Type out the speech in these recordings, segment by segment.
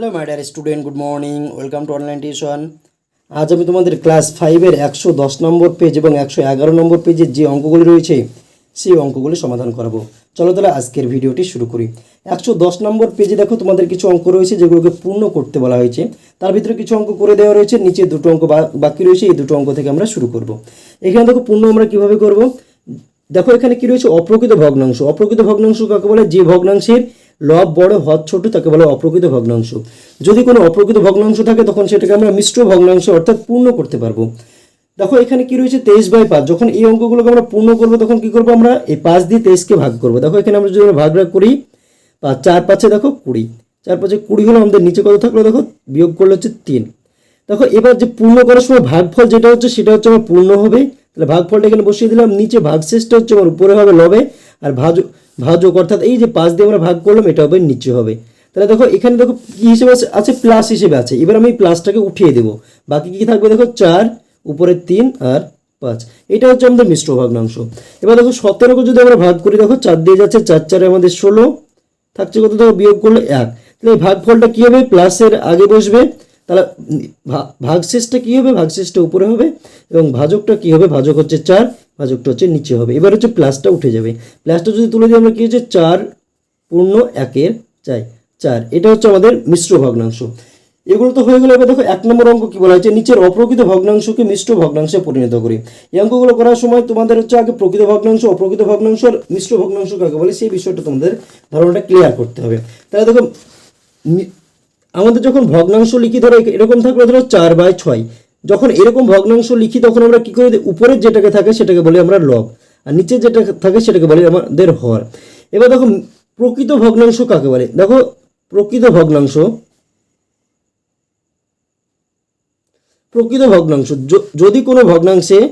Hello my student good morning welcome to online tuition আজ আমি তোমাদের ক্লাস ফাইভের একশো দশ নম্বর পেজ এবং একশো এগারো নম্বর পেজের যে অঙ্কগুলি রয়েছে, সেই অঙ্কগুলি সমাধান করাবো। চলো তাহলে আজকের ভিডিওটি শুরু করি। একশো দশ নম্বর পেজে দেখো তোমাদের কিছু অঙ্ক রয়েছে যেগুলোকে পূর্ণ করতে বলা হয়েছে। তার ভিতরে কিছু অঙ্ক করে দেওয়া রয়েছে, নিচে দুটো অঙ্ক বাকি রয়েছে, এই দুটো অঙ্ক থেকে আমরা শুরু করব। এখানে দেখো পূর্ণ আমরা কীভাবে করব? দেখো এখানে কি রয়েছে? অপ্রকৃত ভগ্নাংশ। অপ্রকৃত ভগ্নাংশ কাকে বলে? যে ভগ্নাংশের লব বড় হদ ছোট, তাকে বলে অপ্রকৃত ভগ্নাংশ। যদি কোনো অপ্রকৃত ভগ্নাংশ থাকে, তখন সেটাকে আমরা মিশ্র ভগ্নাংশ অর্থাৎ পূর্ণ করতে পারব। দেখো, এখানে কি রয়েছে? তেইশ বাই পাঁচ। যখন এই অঙ্কগুলোকে আমরা পূর্ণ করব, তখন কি করব আমরা? এই পাঁচ দিয়ে তেইশকে ভাগ করব। দেখো, এখানে আমরা যদি ভাগ ভাগ করি, পাঁচ, চার, পাঁচে দেখো কুড়ি। চার, পাঁচে কুড়ি হলো আমাদের নিচে কত থাকল? দেখো, বিয়োগ করলে হচ্ছে তিন। দেখো, এবার যে পূর্ণ করার সময় ভাগফল যেটা হচ্ছে, সেটা হচ্ছে আমার পূর্ণ হবে। তাহলে ভাগফলটা এখানে বসিয়ে দিলাম। নিচে ভাগশেষটা হচ্ছে আমার উপরে হবে লবে। আর ভাজ ভাজক, অর্থাৎ এই যে পাঁচ দিয়ে আমরা ভাগ করলাম, এটা হবে নিচে হবে। তাহলে দেখো, এখানে দেখো কি হিসেবে আছে প্লাস হিসেবে আছে। এবার আমি প্লাসটাকে উঠিয়ে দেবো। বাকি কি থাকবে? দেখো, চার, উপরে তিন আর পাঁচ। এটা হচ্ছে আমাদের মিশ্র ভগ্নাংশ। এবার দেখো, সতেরোকে যদি আমরা ভাগ করি, দেখো, চার দিয়ে যাচ্ছে চার, চারে আমাদের ষোলো, থাকছে কত? দেখো, বিয়োগ করলে এক। তাহলে ভাগফলটা কী হবে? প্লাসের আগে বসবে। তাহলে ভাগশেষটা কী হবে? ভাগশেষটা উপরে হবে এবং ভাজকটা কী হবে? ভাজক হচ্ছে চার, ভাজকটা হচ্ছে নিচে হবে। এবার হচ্ছে প্লাসটা উঠে যাবে। প্লাসটা যদি তুলে দিই, আমরা কী হচ্ছে? চার পূর্ণ একের চাই। চার, এটা হচ্ছে আমাদের মিশ্র ভগ্নাংশ। এগুলো তো হয়ে গেলে। এবার দেখো, এক নম্বর অঙ্ক কি বলা হয়েছে? নিচের অপ্রকৃত ভগ্নাংশকে মিশ্র ভগ্নাংশে পরিণত করি। এই অঙ্কগুলো করার সময় তোমাদের হচ্ছে আগে প্রকৃত ভগ্নাংশ, অপ্রকৃত ভগ্নাংশ আর মিশ্র ভগ্নাংশ কাকে বলে। সেই বিষয়টা তোমাদের ধারণাটা ক্লিয়ার করতে হবে। তাহলে দেখো আমাদের যখন ভগ্নাংশ লিখি, ধরো এরকম থাকলে ধরো চার বাই ছয়। যখন এরকম ভগ্নাংশ লিখি, তখন আমরা কি করি? উপরের যেটাকে থাকে সেটাকে বলি আমরা লব। আর নিচের যেটা থাকে সেটাকে বলি আমাদের হর। এবার দেখো, প্রকৃত ভগ্নাংশ কাকে বলে? দেখো, প্রকৃত ভগ্নাংশ। প্রকৃত ভগ্নাংশ। যদি কোনো ভগ্নাংশে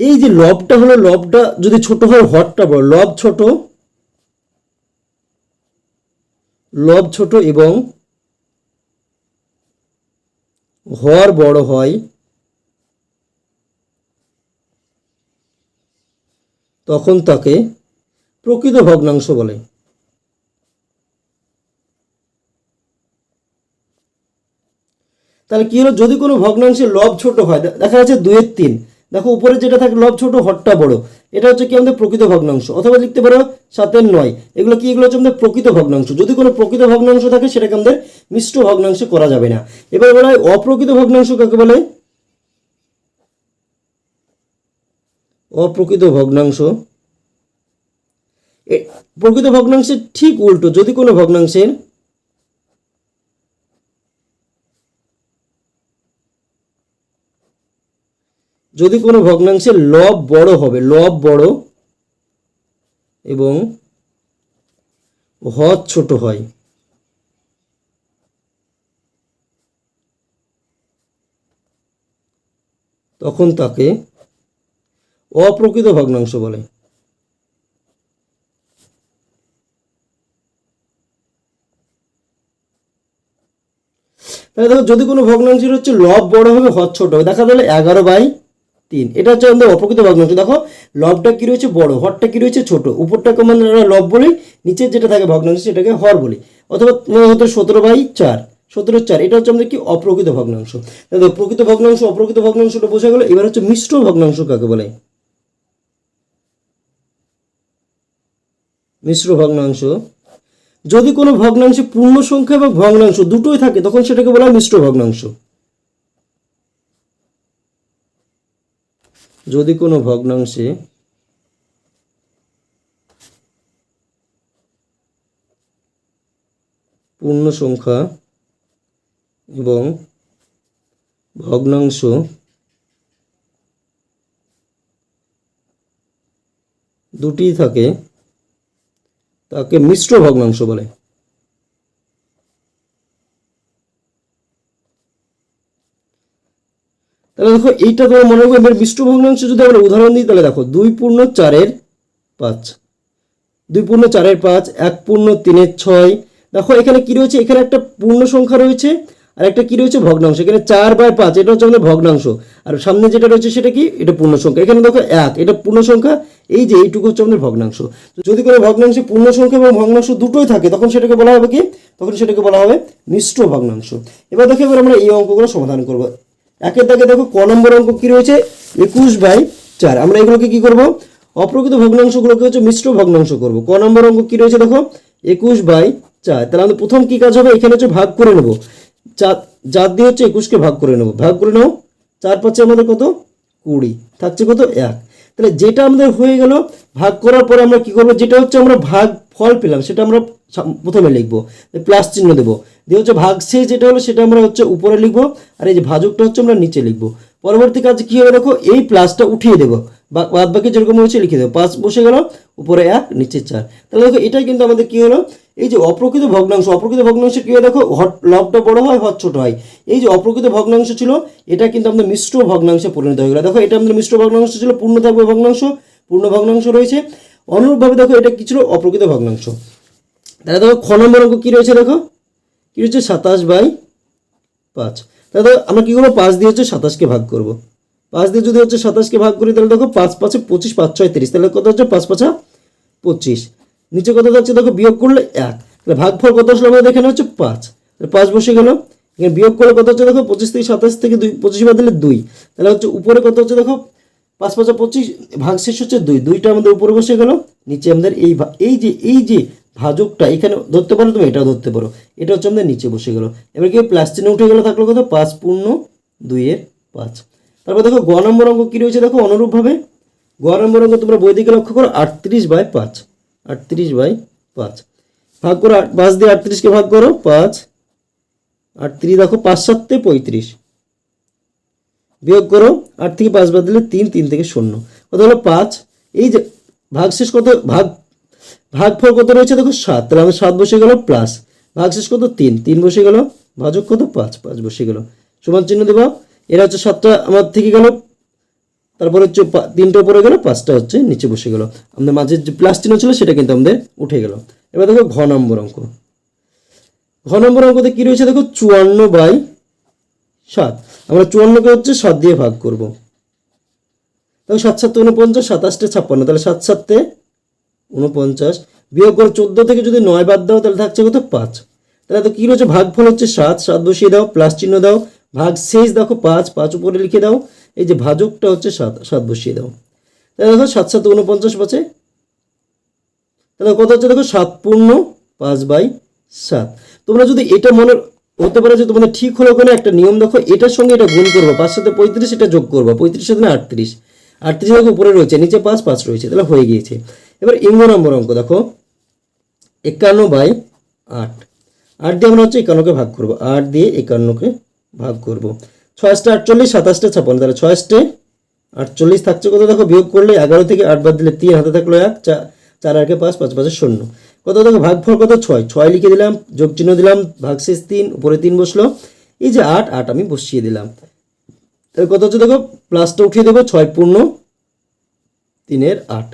এই যে লবটা হলো, লবটা যদি ছোট হয়, হরটা বড়। লব ছোট লব ছোট এবং হর বড় হয়। তখন তাকে প্রকৃত ভগ্নাংশ বলে। তাহলে কি হলো? যদি কোনো ভগ্নাংশের লব ছোট হয় দেখা যাচ্ছে দুয়ের তিন। দেখো, উপরে যেটা থাকে, লব ছোট হটটা বড়। এটা হচ্ছে কি আমাদের প্রকৃত ভগ্নাংশ? অথবা লিখতে পারো, সাতের নয়। এগুলো কি? এগুলো হচ্ছে আমাদের প্রকৃত ভগ্নাংশ। যদি কোনো প্রকৃত ভগ্নাংশ থাকে, সেটাকে আমাদের মিশ্র ভগ্নাংশ করা যাবে না। এবার বলা হয় অপ্রকৃত ভগ্নাংশ কাকে বলে? অপ্রকৃত ভগ্নাংশ। প্রকৃত ভগ্নাংশের ঠিক উল্টো, যদি কোনো ভগ্নাংশের যদি কোনো ভগ্নাংশের লব বড় হবে, লব বড় এবং হদ ছোট হয়, তখন তাকে অপ্রকৃত ভগ্নাংশ বলে। তাহলে দেখো যদি কোনো ভগ্নাংশের হচ্ছে লব বড় হবে হদ ছোট হবে, দেখা গেলো এগারো বাই তিন। এটা হচ্ছে আমাদের অপ্রকৃত ভগ্নাংশ দেখো, লবটা কি রয়েছে বড়, হরটা কি রয়েছে ছোট। উপরটাকে মানে আমরা লব বলি নিচের যেটা থাকে ভগ্নাংশ সেটাকে হর বলি। অথবা হতো সতেরো বাই চার, সতেরো চার। এটা হচ্ছে আমাদের কি? অপ্রকৃত ভগ্নাংশ দেখো, প্রকৃত ভগ্নাংশ অপ্রকৃত ভগ্নাংশটা বোঝা গেল। এবার হচ্ছে মিশ্র ভগ্নাংশ কাকে বলে? মিশ্র ভগ্নাংশ যদি কোনো ভগ্নাংশে পূর্ণ সংখ্যা এবং ভগ্নাংশ দুটোই থাকে, তখন সেটাকে বলা হয় মিশ্র ভগ্নাংশ। যদি কোনো ভগ্নাংশে পূর্ণ সংখ্যা এবং ভগ্নাংশ দুটিই থাকে তাকে মিশ্র ভগ্নাংশ বলে। তাহলে দেখো, এইটা তোমার মনে এবার মিশ্র ভগ্নাংশ যদি আমরা উদাহরণ দিই, তাহলে দেখো, দুই পূর্ণ চারের পাঁচ। দুই পূর্ণ চারের পাঁচ, এক পূর্ণ তিনের ছয়। দেখো, এখানে কি রয়েছে? এখানে একটা পূর্ণ সংখ্যা রয়েছে, আর একটা কি রয়েছে? ভগ্নাংশ। এখানে চার বাই পাঁচ, এটা হচ্ছে আমাদের ভগ্নাংশ। আর সামনে যেটা রয়েছে, সেটা কি? এটা পূর্ণ সংখ্যা। এখানে দেখো, এক, এটা পূর্ণ সংখ্যা, এই যে এইটুকু হচ্ছে আমাদের ভগ্নাংশ। যদি কোনো ভগ্নাংশে পূর্ণ সংখ্যা এবং ভগ্নাংশ দুটোই থাকে, তখন সেটাকে বলা হবে কি? তখন সেটাকে বলা হবে মিশ্র ভগ্নাংশ এবার দেখো, এবার আমরা এই অঙ্কগুলো সমাধান করব। একের দাগে দেখো ক নম্বর অঙ্ক কি রয়েছে? একুশ বাই চার। আমরা এগুলোকে কি করব? অপ্রকৃত ভগ্নাংশগুলোকে হচ্ছে মিশ্র ভগ্নাংশ করব। ক নম্বর অঙ্ক কি রয়েছে দেখো? একুশ বাই চার। তাহলে আমাদের প্রথম কি কাজ হবে? এখানে হচ্ছে ভাগ করে নেব। চার চার দিয়ে হচ্ছে একুশকে ভাগ করে নেব। ভাগ করে নেব চার পাচ্ছে আমাদের কত? কুড়ি। থাকছে কত? এক। তাহলে যেটা আমাদের হয়ে গেল, ভাগ করার পরে আমরা কি করব? যেটা হচ্ছে আমরা ভাগ ফল পেলাম, সেটা আমরা প্রথমে লিখব। প্লাস চিহ্ন দেবো। দিয়ে হচ্ছে ভাগ শেষ যেটা হলো, সেটা আমরা হচ্ছে উপরে লিখব, আর এই যে ভাজকটা হচ্ছে আমরা নিচে লিখব। পরবর্তী কাজ কি হবে দেখো, এই প্লাসটা উঠিয়ে দেবো। বাদ বাকি যেরকম হচ্ছে লিখে দেবো। পাঁচ বসে গেল, উপরে এক, নিচে চার। তাহলে দেখো, এটাই কিন্তু আমাদের কী হলো, এই যে অপ্রকৃত ভগ্নাংশ অপ্রকৃত ভগ্নাংশ কী হয় দেখো, হট, লবটা বড় হয়, হট ছোট হয়। এই যে অপ্রকৃত ভগ্নাংশ ছিল, এটা কিন্তু আমাদের মিশ্র ভগ্নাংশে পরিণত হয়ে গেল। দেখো, এটা আমাদের মিশ্র ভগ্নাংশ ছিল পূর্ণ থাকবে ভগ্নাংশ, পূর্ণ ভগ্নাংশ রয়েছে। অনুরূপভাবে দেখো এটা কি ছিল? অপ্রকৃত ভগ্নাংশ। তাহলে দেখো খ নম্বর অঙ্ক কী রয়েছে দেখো? কী রয়েছে? সাতাশ বাই পাঁচ। তাহলে দেখো আমরা কী করব? পাঁচ দিয়ে হচ্ছে সাতাশকে ভাগ করব। পাঁচ দিয়ে যদি হচ্ছে সাতাশকে ভাগ করি, তাহলে দেখো পাঁচ পাঁচে পঁচিশ, পাঁচ ছয় তিরিশ। তাহলে কত হচ্ছে? পাঁচ পাঁচা পঁচিশ। নিচে কত যাচ্ছে দেখো বিয়োগ করলে এক। তাহলে ভাগফল কত আসলে? আমাদের এখানে হচ্ছে পাঁচ। তাহলে পাঁচ বসে গেল। এখানে বিয়োগ করলে কত হচ্ছে? দেখো পঁচিশ থেকে সাতাশ থেকে দুই পঁচিশ বাদ দিলে দুই। তাহলে হচ্ছে উপরে কত হচ্ছে? দেখো পাঁচ পাঁচা পঁচিশ, ভাগ শেষ হচ্ছে দুই। দুইটা আমাদের উপরে বসে গেল। নিচে আমাদের এই এই যে এই যে ভাজকটা, এখানে ধরতে পারো তুমি, এটাও ধরতে পারো। এটা হচ্ছে আমাদের নিচে বসে গেল। এবার কি প্লাস চিহ্ন উঠে গেলো থাকল কত? পাঁচ পূর্ণ দুইয়ের পাঁচ। তারপর দেখো, গ নম্বর অঙ্ক কী রয়েছে দেখো অনুরূপভাবে? গ নম্বর অঙ্ক তোমরা বই দিকে লক্ষ্য করো, আটত্রিশ বাই পাঁচ। আটত্রিশ বাই পাঁচ। ভাগ করো পাঁচ দিয়ে আটত্রিশকে ভাগ করো, পাঁচ। আটত্রিশ দেখো, পাঁচ সাততে পঁয়ত্রিশ। বিয়োগ করো, আট থেকে পাঁচ বাদ দিলে তিন তিন থেকে শূন্য। কত হলো? পাঁচ। এই যে, ভাগশেষ কত? ভাগ, ভাগফল কত রয়েছে? দেখো সাত। তাহলে আমাদের সাত বসে গেল প্লাস ভাগশেষ কত? তিন। তিন বসে গেল। ভাজক কত? পাঁচ। পাঁচ বসে গেল। সমান চিহ্ন দেবা। এরা হচ্ছে সাতটা আমার থেকে গেল। তারপর হচ্ছে তিনটা উপরে গেল, পাঁচটা হচ্ছে নিচে বসে গেল। আমাদের মাঝে যে প্লাস চিহ্ন ছিল, সেটা কিন্তু আমাদের উঠে গেল। এবার দেখো ঘ নম্বর অঙ্ক। ঘ নম্বর অঙ্কতে কী রয়েছে? দেখো চুয়ান্ন বাই সাত। আমরা চুয়ান্নকে হচ্ছে সাত দিয়ে ভাগ করব। তাহলে সাত সাত উনপঞ্চাশ সাতাশটা ছাপ্পান্ন, তাহলে সাত সাতে উনপঞ্চাশ বিয়োগ করে চোদ্দ থেকে যদি নয় বাদ দাও, তাহলে থাকছে কত? পাঁচ। তাহলে তো কী রয়েছে? ভাগফল হচ্ছে সাত সাত বসিয়ে দাও, প্লাস চিহ্ন দাও, ভাগ শেষ, দেখো পাঁচ পাঁচ উপরে লিখে দাও, এই যে ভাজকটা হচ্ছে সাত সাত বসিয়ে দাও। তাহলে দেখো সাত সাত উনপঞ্চাশ বাঁচে তাহলে কত হচ্ছে? দেখো সাত পূর্ণ পাঁচ বাই সাত। তোমরা যদি এটা মনে হতে পারে যে তোমাদের ঠিক হলো কোনো একটা নিয়ম দেখো, এটার সঙ্গে এটা গুণ করব, পাঁচ সাথে পঁয়ত্রিশ, এটা যোগ করব, পঁয়ত্রিশ সাথে আটত্রিশ। আটত্রিশ দেখো উপরে রয়েছে, নিচে পাঁচ পাঁচ রয়েছে, তাহলে হয়ে গিয়েছে। এবার ইঙ্গ নম্বর অঙ্ক দেখো, একান্ন বাই আট। আট দিয়ে আমরা হচ্ছে একান্নকে ভাগ করব, আট দিয়ে একান্নকে ভাগ করব। ছয়শটা আটচল্লিশ, সাতাশটা ছাপান্ন তাহলে ছয়শটে আটচল্লিশ থাকছে কত দেখো, বিয়োগ করলে এগারো থেকে আট বাদ দিলে তিন, হাতে থাকল এক চার আটকে পাঁচ পাঁচ, পাঁচে শূন্য। কত দেখো ভাগফল কত? ছয়। ছয় লিখে দিলাম, যোগ চিহ্ন দিলাম, ভাগশেষ তিন, উপরে তিন বসল। এই যে আট আট আমি বসিয়ে দিলাম। তাহলে কত হচ্ছে দেখো? প্লাসটা উঠিয়ে দেবো, ছয় পূর্ণ তিনের আট।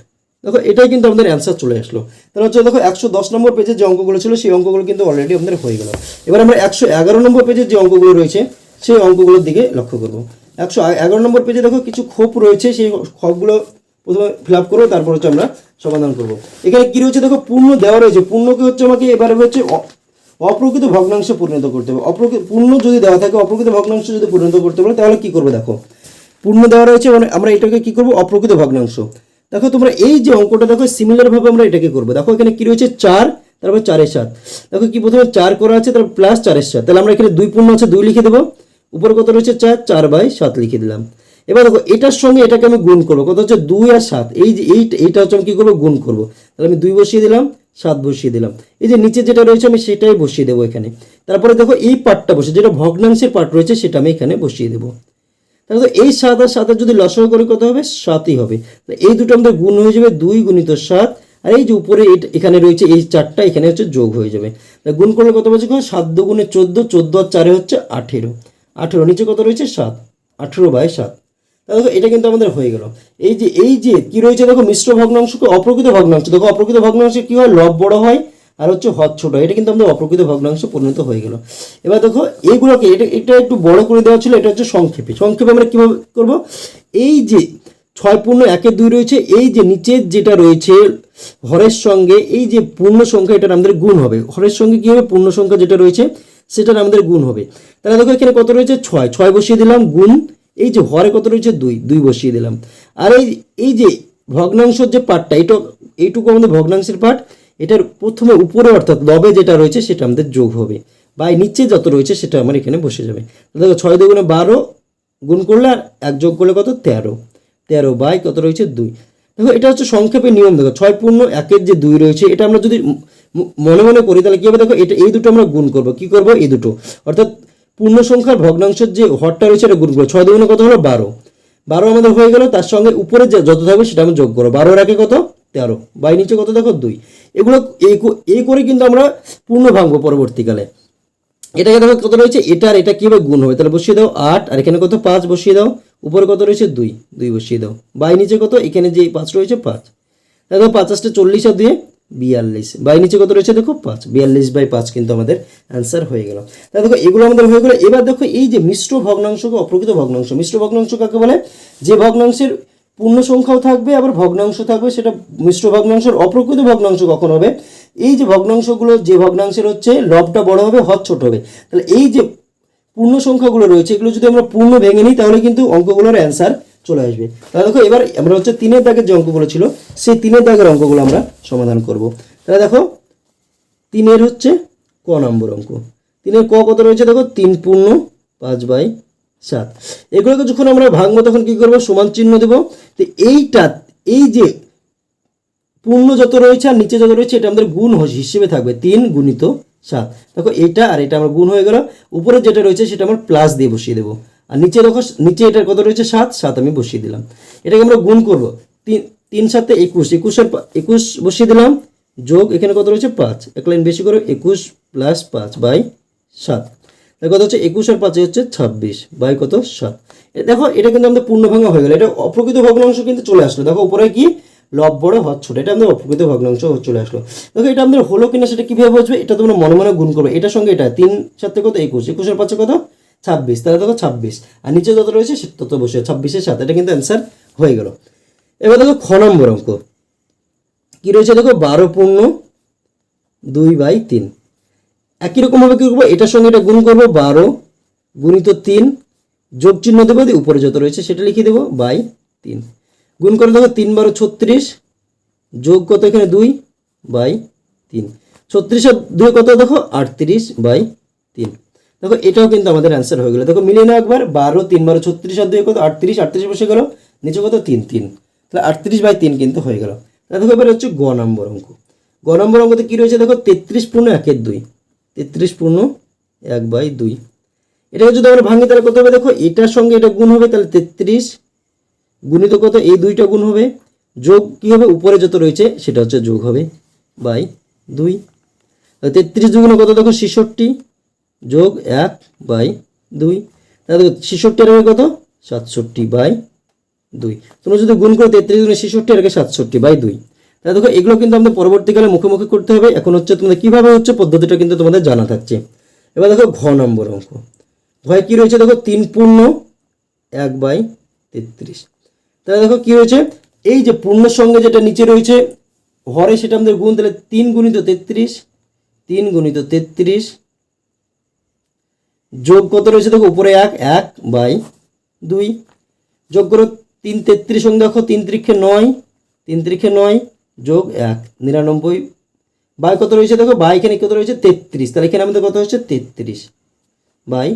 দেখো, এটাই কিন্তু আমাদের অ্যান্সার চলে আসলো। তাহলে হচ্ছে দেখো, একশো দশ নম্বর পেজের যে অঙ্কগুলো ছিল, সেই অঙ্কগুলো কিন্তু অলরেডি আমাদের হয়ে গেল। এবার আমরা একশো এগারো নম্বর পেজের যে অঙ্কগুলো রয়েছে, সেই অঙ্কগুলোর দিকে লক্ষ্য করব। একশো এগারো নম্বর পেজে দেখো, কিছু খোপ রয়েছে, সেই খোপগুলো প্রথমে ফিল আপ করব, তারপর হচ্ছে আমরা সমাধান করব। এখানে কি রয়েছে? দেখো, পূর্ণ দেওয়া রয়েছে। পূর্ণকে হচ্ছে আমাকে এবারে হচ্ছে অপ্রকৃত ভগ্নাংশে পরিণত করতে হবে। অপ্রকৃত পূর্ণ যদি দেওয়া থাকে, অপ্রকৃত ভগ্নাংশ যদি পরিণত করতে পারে, তাহলে কি করবে? দেখো, পূর্ণ দেওয়া রয়েছে মানে আমরা এটাকে কি করব? অপ্রকৃত ভগ্নাংশ। দেখো, তোমরা এই যে অঙ্কটা দেখো সিমিলার ভাবে আমরা এটাকে করব। দেখো, এখানে কি রয়েছে? চার, তারপর চারের সাত। দেখো, কি প্রথমে চার করা আছে, তারপর প্লাস চারের সাত। তাহলে আমরা এখানে দুই পূর্ণ আছে, দুই লিখে দেবো। উপরে কত রয়েছে? চার চার বাই সাত লিখে দিলাম। এবার দেখো, এটার সঙ্গে এটাকে আমি গুণ করব। কত হচ্ছে দুই আর সাত, এই যে এই এইটা হচ্ছে আমি কি করব? গুণ করব। তাহলে আমি দুই বসিয়ে দিলাম, সাত বসিয়ে দিলাম। এই যে নিচে যেটা রয়েছে আমি সেটাই বসিয়ে দেবো এখানে। তারপরে দেখো, এই পার্টটা বসে, যেটা ভগ্নাংশের পার্ট রয়েছে সেটা আমি এখানে বসিয়ে দেবো। তাহলে তো এই সাত আর সাতের যদি লসাগু করে, কত হবে? সাতই হবে। এই দুটো আমাদের গুণ হয়ে যাবে দুই গুণিত সাত, আর এই যে উপরে এইটা- এখানে রয়েছে, এই চারটা এখানে হচ্ছে যোগ হয়ে যাবে। গুণ করলে কত বলছে সাত দুগুণে চোদ্দ চোদ্দ আর চারে হচ্ছে আঠেরো। আঠেরো নিচে কত রয়েছে? সাত। আঠেরো বাই সাত। দেখো, এটা কিন্তু আমাদের হয়ে গেল। এই যে এই যে কি রয়েছে, দেখো, মিশ্র ভগ্নাংশকে অপ্রকৃত ভগ্নাংশ। দেখো, অপ্রকৃত ভগ্নাংশে কি হয়? লব বড় হয় আর হচ্ছে হদ ছোট এটা কিন্তু আমাদের অপ্রকৃত ভগ্নাংশ পরিণত হয়ে গেল। এবার দেখো এইগুলোকে এটা এটা একটু বড় করে দেওয়া ছিল, এটা হচ্ছে সংক্ষেপে। সংক্ষেপে আমরা কীভাবে করব? এই যে ছয় পূর্ণ একের দুই রয়েছে, এই যে নিচের যেটা রয়েছে, হরের সঙ্গে, এই যে পূর্ণ সংখ্যা, এটার আমাদের গুণ হবে। হরের সঙ্গে কী হবে? পূর্ণ সংখ্যা যেটা রয়েছে, সেটার আমাদের গুণ হবে। তাহলে দেখো, এখানে কত রয়েছে? ছয়। ছয় বসিয়ে দিলাম, গুণ এই যে হরে কত রয়েছে? দুই দুই বসিয়ে দিলাম। আর এই এই যে ভগ্নাংশের যে পার্টটা এইটা এইটুকু আমাদের ভগ্নাংশের পার্ট এটার প্রথমে উপরে অর্থাৎ লবে যেটা রয়েছে, সেটা আমাদের যোগ হবে। বা নিচে যত রয়েছে, সেটা আমার এখানে বসে যাবে। দেখো, ছয় দুগুণে বারো গুণ করলে আর এক যোগ করলে কত? তেরো। তেরো বাই কত রয়েছে? দুই। দেখো, এটা হচ্ছে সংক্ষেপে নিয়ম। দেখো, ছয় পূর্ণ একের যে দুই রয়েছে, এটা আমরা যদি মনে মনে করি, তাহলে কী হবে? দেখো, এটা, এই দুটো আমরা গুণ করব। কি করব? এই দুটো। অর্থাৎ পূর্ণ সংখ্যার ভগ্নাংশের যে হরটা রয়েছে এটা গুণ করব ছয় দুগুণে কত হলো? বারো। বারো আমাদের হয়ে গেল, তার সঙ্গে উপরে যে যত থাকবে সেটা আমি যোগ করব। বারোর আগে কত? তেরো। বাই নিচে কত দেখো? দুই। এগুলো এই করে কিন্তু আমরা পূর্ণ ভাঙবো পরবর্তীকালে। এটাকে দেখো কত রয়েছে? এটা আর এটা কীভাবে গুণ হবে? তাহলে বসিয়ে দাও আট, আর এখানে কত? পাঁচ বসিয়ে দাও। উপরে কত রয়েছে? দুই। দুই বসিয়ে দাও। বাই নিচে কত? এখানে যে পাঁচ রয়েছে, পাঁচ। তাহলে দেখো পাঁচাশটা চল্লিশ আর দুয়ে বিয়াল্লিশ। বাই নিচে কত রয়েছে দেখো? পাঁচ। বিয়াল্লিশ বাই পাঁচ কিন্তু আমাদের অ্যান্সার হয়ে গেল। তাহলে দেখো, এগুলো আমাদের হয়ে গেলো। এবার দেখো, এই যে মিশ্র ভগ্নাংশকে অপ্রকৃত ভগ্নাংশ, মিশ্র ভগ্নাংশ কাকে বলে? যে ভগ্নাংশের পূর্ণ সংখ্যাও থাকবে, আবার ভগ্নাংশ থাকবে, সেটা মিশ্র ভগ্নাংশের অপ্রকৃত ভগ্নাংশ কখন হবে? এই যে ভগ্নাংশগুলো, যে ভগ্নাংশের হচ্ছে, লবটা বড় হবে হদ ছোট হবে। তাহলে এই যে পূর্ণ সংখ্যাগুলো রয়েছে, এগুলো যদি আমরা পূর্ণ ভেঙে নিই, তাহলে কিন্তু অঙ্কগুলোর অ্যান্সার চলে আসবে। তাহলে দেখো, এবার আমরা হচ্ছে তিনের দাগের যে অঙ্কগুলো ছিল সেই তিনের দাগের অঙ্কগুলো আমরা সমাধান করব। তাহলে দেখো, তিনের হচ্ছে ক নম্বর অঙ্ক। তিনের ক কত রয়েছে দেখো? তিন পূর্ণ পাঁচ বাই সাত। এগুলোকে যখন আমরা ভাঙবো, তখন কি করব? সমান চিহ্ন দেবো। তো এইটা, এই যে পূর্ণ যত রয়েছে আর নিচে যত রয়েছে, এটা আমাদের গুণ হিসেবে থাকবে। তিন গুণিত সাত। দেখো, এটা আর এটা আমার গুণ হয়ে গেল। উপরে যেটা রয়েছে, সেটা আমার প্লাস দিয়ে বসিয়ে দেবো। আর নিচে দেখো, নিচে এটার কত রয়েছে? সাত। সাত আমি বসিয়ে দিলাম। এটাকে আমরা গুণ করব। তিন তিন সাতে একুশ। একুশের একুশ বসিয়ে দিলাম। যোগ এখানে কত রয়েছে? পাঁচ। এক লাইন বেশি করে। একুশ প্লাস পাঁচ বাই সাত। তাহলে কত হচ্ছে? একুশ আর পাঁচে হচ্ছে ছাব্বিশ বাই কত? সাত। দেখো, এটা কিন্তু আমাদের পূর্ণ ভাঙা হয়ে গেল। এটা অপ্রকৃত ভগ্নাংশ কিন্তু চলে আসলো। দেখো, উপরে কি? লব বড় হদ ছোট এটা আমাদের অপ্রকৃত ভগ্নাংশ চলে আসলো। দেখো, এটা আমাদের হলো কিনা সেটা কীভাবে বুঝবে? এটা তোমরা মনে মনে গুণ করবে। এটার সঙ্গে এটা। তিন সাথে কত? একুশ। একুশের পাঁচে কত? ছাব্বিশ, তাহলে দেখো ছাব্বিশ। আর নিচে যত রয়েছে তত বসে, ছাব্বিশের সাথে এটা কিন্তু অ্যান্সার হয়ে গেল। এবার দেখো খ নম্বর অঙ্ক। কি রয়েছে দেখো? বারো পূর্ণ দুই বাই তিন। একই রকমভাবে কী করব? এটার সঙ্গে এটা গুণ করব বারো গুণিত তিন। যোগ চিহ্ন দেবো দিয়ে উপরে যত রয়েছে সেটা লিখে দেবো বাই তিন। গুণ করে দেখো তিন বারো ছত্রিশ। যোগ কত এখানে? দুই বাই তিন। ছত্রিশ আর দুই কত দেখো? আটত্রিশ বাই তিন। দেখো, এটাও কিন্তু আমাদের অ্যান্সার হয়ে গেলো। দেখো, মিলিয়ে নাও একবার। বারো, তিন, বারো, ছত্রিশ, আর দুই কত আটত্রিশ আটত্রিশ বসে গেল। নিচে কত? তিন তিন। তাহলে আটত্রিশ বাই তিন কিন্তু হয়ে গেল। তাহলে দেখো, এবার হচ্ছে গ নম্বর অঙ্ক। গ নম্বর অঙ্কতে কী রয়েছে? দেখো, তেত্রিশ পূর্ণ একের দুই। তেত্রিশ পূর্ণ এক বাই দুই। এটাকে যদি আমরা ভাঙি, তাহলে কত হবে? দেখো, এটার সঙ্গে এটা গুণ হবে, তাহলে তেত্রিশ। গুণিত কত? এই দুইটা গুণ হবে। যোগ কী হবে? উপরে যত রয়েছে, সেটা হচ্ছে যোগ হবে বাই দুই। তেত্রিশ দুগুণে কত? দেখো, ছেষট্টি। যোগ এক বাই দুই। তাহলে দেখো ছেষট্টির আগে কত? সাতষট্টি বাই দুই। তোমরা যদি গুণ করো তেত্রিশ গুণে ছেষট্টি আর সাতষট্টি বাই দুই। তাহলে দেখো এগুলো কিন্তু আমাদের পরবর্তীকালে মুখোমুখি করতে হবে। এখন হচ্ছে তোমাদের কীভাবে হচ্ছে পদ্ধতিটা কিন্তু তোমাদের জানা থাকছে। এবার দেখো ঘ নম্বর অঙ্ক। ঘয় কী রয়েছে? দেখো তিন পূর্ণ, এক বাই তেত্রিশ। তাহলে দেখো কী হয়েছে এই যে পূর্ণের সঙ্গে যেটা নিচে রয়েছে হরে সেটা আমাদের গুণ, তাহলে তিন গুণিত তেত্রিশ, তিন গুণিত তেত্রিশ যোগ কত রয়েছে? দেখো, উপরে এক এক বাই দুই। যোগ করো তিন তেত্রিশ সঙ্গে দেখো তিন ত্রিক্ষে নয়, তিন ত্রিক্ষে নয়, যোগ এক, নিরানব্বই। বাই কত রয়েছে? দেখো, বাই এখানে কত রয়েছে? তেত্রিশ। তাহলে এখানে আমাদের কত হচ্ছে? তেত্রিশ বাই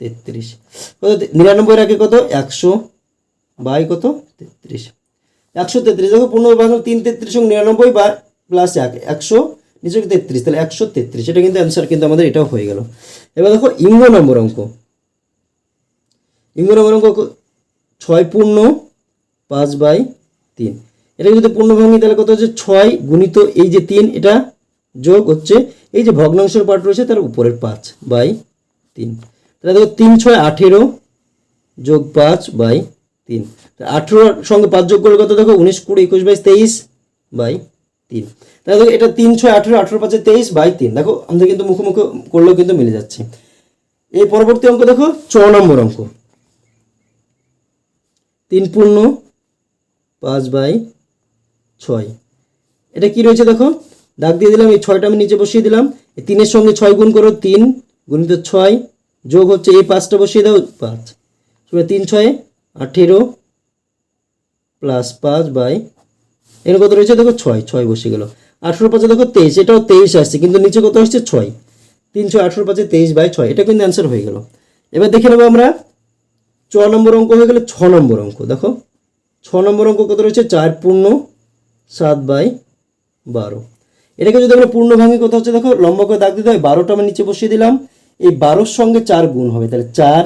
তেত্রিশ। কত? নিরানব্বইয়ের আগে কত? একশো বাই কত? তেত্রিশ। একশো তেত্রিশ। দেখো পনেরো ভাগ তিন তেত্রিশ নিরানব্বই বা প্লাস এক, একশো নিচে তেত্রিশ, তাহলে একশো তেত্রিশ। এটা কিন্তু অ্যান্সার কিন্তু আমাদের এটাও হয়ে গেল। এবার দেখো, ইঙ্গ নম্বর অঙ্ক। ইঙ্গ নম্বর অঙ্ক ছয় পূর্ণ পাঁচ বাই তিন। এটা যদি পূর্ণ ভাঙি তাহলে কত হচ্ছে? ছয় গুণিত এই যে তিন, এটা যোগ হচ্ছে এই যে ভগ্নাংশের পার্ট রয়েছে, তার উপরের পাঁচ বাই তিন। তাহলে দেখো, তিন ছয় আঠেরো যোগ পাঁচ বাই তিন। আঠেরোর সঙ্গে পাঁচ যোগ করে কত দেখো? উনিশ, কুড়ি, একুশ বাইশ তেইশ বাই তিন। দেখো এটা তিন ছয় আঠেরো আঠেরো পাঁচে তেইশ বাই তিন। দেখো, আমাদের কিন্তু মুখোমুখি করলেও কিন্তু মিলে যাচ্ছে। এই পরবর্তী অঙ্ক দেখো, ছ নম্বর অঙ্ক। তিন পূর্ণ পাঁচ বাই ছয়। এটা কি রয়েছে দেখো? দাগ দিয়ে দিলাম, এই ছয়টা আমি নিচে বসিয়ে দিলাম। তিনের সঙ্গে ছয় গুণ করো, তিন গুণিত ছয় যোগ হচ্ছে এই পাঁচটা বসিয়ে দাও, পাঁচ। তিন ছয় আঠেরো প্লাস পাঁচ বাই, এর কত রয়েছে দেখো? ছয় ছয় বসে গেল। আঠেরো পাঁচে দেখো তেইশ, এটাও তেইশ আসছে, কিন্তু নিচে কত আসছে? ছয়। তিনশো আঠেরো পাঁচে তেইশ বাই ছয়, এটা কিন্তু অ্যান্সার হয়ে গেল। এবার দেখে নেব আমরা, ছ নম্বর অঙ্ক হয়ে গেলে ছ নম্বর অঙ্ক, দেখো। ছ নম্বর অঙ্ক কত রয়েছে? চার পূর্ণ সাত বাই বারো। এটাকে যদি আমরা পূর্ণ ভাঙি কত হচ্ছে দেখো, লম্বা করে দাগ দিতে হয়, বারোটা আমি নিচে বসিয়ে দিলাম। এই বারোর সঙ্গে চার গুণ হবে, তাহলে চার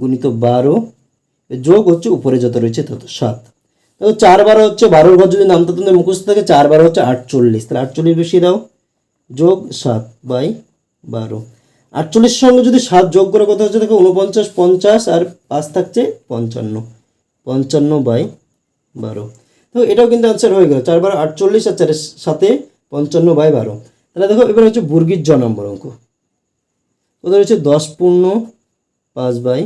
গুণিত বারো যোগ হচ্ছে উপরে যত রয়েছে তত সাত। চার বারো হচ্ছে বারোর ঘর যদি নামটা তোমাদের মুখস্থ থাকে চার বারো হচ্ছে আটচল্লিশ। তাহলে আটচল্লিশ বসিয়ে দাও। যোগ সাত বাই বারো। আটচল্লিশ সঙ্গে যদি সাত যোগ করে কথা হচ্ছে? দেখো উনপঞ্চাশ পঞ্চাশ আর পাঁচ থাকছে পঞ্চান্ন। পঞ্চান্ন বাই বারো। তো এটাও কিন্তু অ্যান্সার হয়ে গেল। চার বারো আটচল্লিশ আর চারের সাথে পঞ্চান্ন বাই বারো। তাহলে দেখো এবার হচ্ছে বুর্গির জ নম্বর অঙ্ক। ওদের হচ্ছে দশ পূর্ণ পাঁচ বাই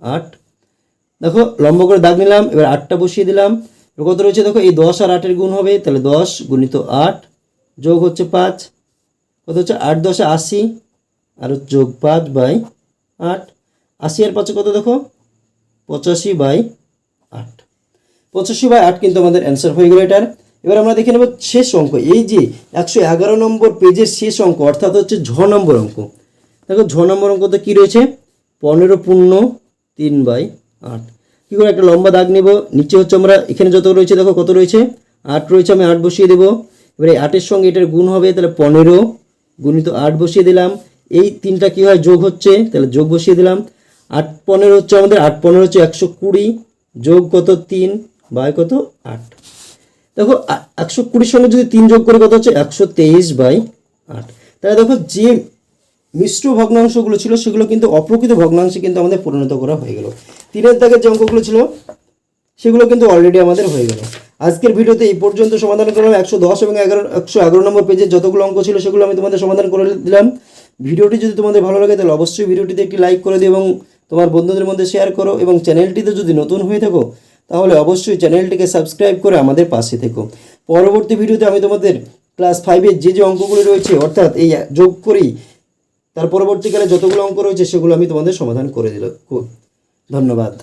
আট। দেখো লম্বা করে দাগ নিলাম, এবার আটটা বসিয়ে দিলাম। কত রয়েছে, দেখো, এই দশ আর আটের গুণ হবে, তাহলে দশ গুণিত আট যোগ হচ্ছে পাঁচ। কত হচ্ছে? আট দশে আশি, আর যোগ পাঁচ বাই আট। আশি আর পাঁচে কত দেখো? পঁচাশি বাই আট। পঁচাশি বাই আট কিন্তু আমাদের অ্যান্সার হয়ে গেল এটার। এবার আমরা দেখে নেব শেষ অঙ্ক। এই যে একশো এগারো নম্বর পেজের শেষ অঙ্ক, অর্থাৎ হচ্ছে ঝ নম্বর অঙ্ক। দেখো, ঝ নম্বর অঙ্কতে কী রয়েছে? পনেরো পূর্ণ তিন বাই আট। কী করে একটা লম্বা দাগ নেব? নিচে হচ্ছে আমরা এখানে যত রয়েছে, দেখো কত রয়েছে? আট রয়েছে, আমি আট বসিয়ে দেবো। এবারে আটের সঙ্গে এটার গুণ হবে, তাহলে পনেরো। গুণিত আট বসিয়ে দিলাম। এই তিনটা কী হয়? যোগ হচ্ছে, তাহলে যোগ বসিয়ে দিলাম। আট পনেরো হচ্ছে আমাদের, আট পনেরো হচ্ছে একশো কুড়ি। যোগ কত? তিন। বাই কত? আট। দেখো একশো কুড়ির সঙ্গে যদি তিন যোগ করে, কত হচ্ছে? একশো তেইশ বাই আট। তাহলে দেখো, যে মিশ্র ভগ্নাংশগুলো ছিল, সেগুলো কিন্তু অপ্রকৃত ভগ্নাংশে কিন্তু আমাদের পরিণত করা হয়ে গেল। তিনের দাগের যে অঙ্কগুলো ছিল, সেগুলো কিন্তু অলরেডি আমাদের হয়ে গেল। আজকের ভিডিওতে এই পর্যন্ত সমাধান করলাম। একশো দশ এবং এগারো একশো এগারো নম্বর পেজে যতগুলো অঙ্ক ছিল, সেগুলো আমি তোমাদের সমাধান করে দিলাম। ভিডিওটি যদি তোমাদের ভালো লাগে, তাহলে অবশ্যই ভিডিওটিতে একটি লাইক করে দিও এবং তোমার বন্ধুদের মধ্যে শেয়ার করো এবং চ্যানেলটিতে যদি নতুন হয়ে থাকো, তাহলে অবশ্যই চ্যানেলটিকে সাবস্ক্রাইব করে আমাদের পাশে থেকো। পরবর্তী ভিডিওতে আমি তোমাদের ক্লাস ফাইভের যে যে অঙ্কগুলো রয়েছে, অর্থাৎ এই যোগ করেই তার পরবর্তীকালে যতগুলো অঙ্ক রয়েছে সেগুলো আমি তোমাদের সমাধান করে দিল। ধন্যবাদ।